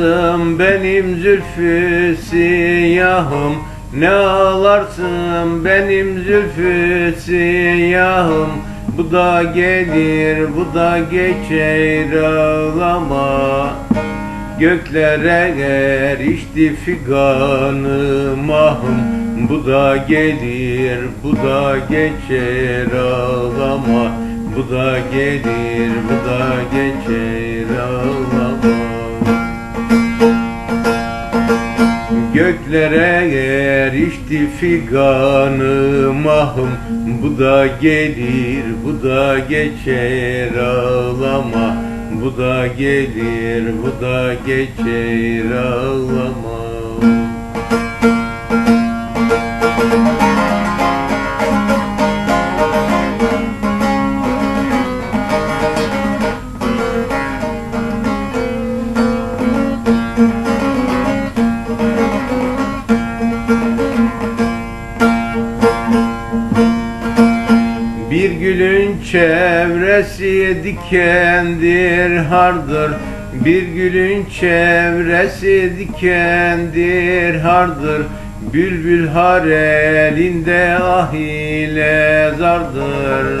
ağlarsın benim zülfü siyahım. Ne ağlarsın benim zülfü siyahım. Bu da gelir bu da geçer ağlama. Göklere erişti figanım ahım Bu da gelir bu da geçer ağlama. Bu da gelir bu da geçer ağlama Göklere erişti figanım ahım Bu da gelir bu da geçer ağlama. Bu da gelir bu da geçer ağlama Bir gülün çevresi dikendir hardır. Bir gülün çevresi dikendir hardır. Bülbül har elinde ah ile zardır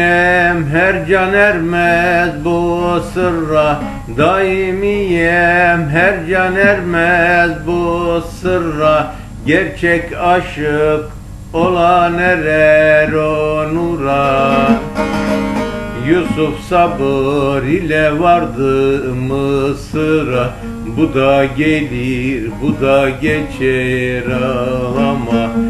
Daimiyem her can ermez bu sırra. Daimiyem her can ermez bu sırra. Gerçek aşık olan erer o nura Yusuf sabır ile vardı Mısır'a. Bu da gelir bu da geçer ağlama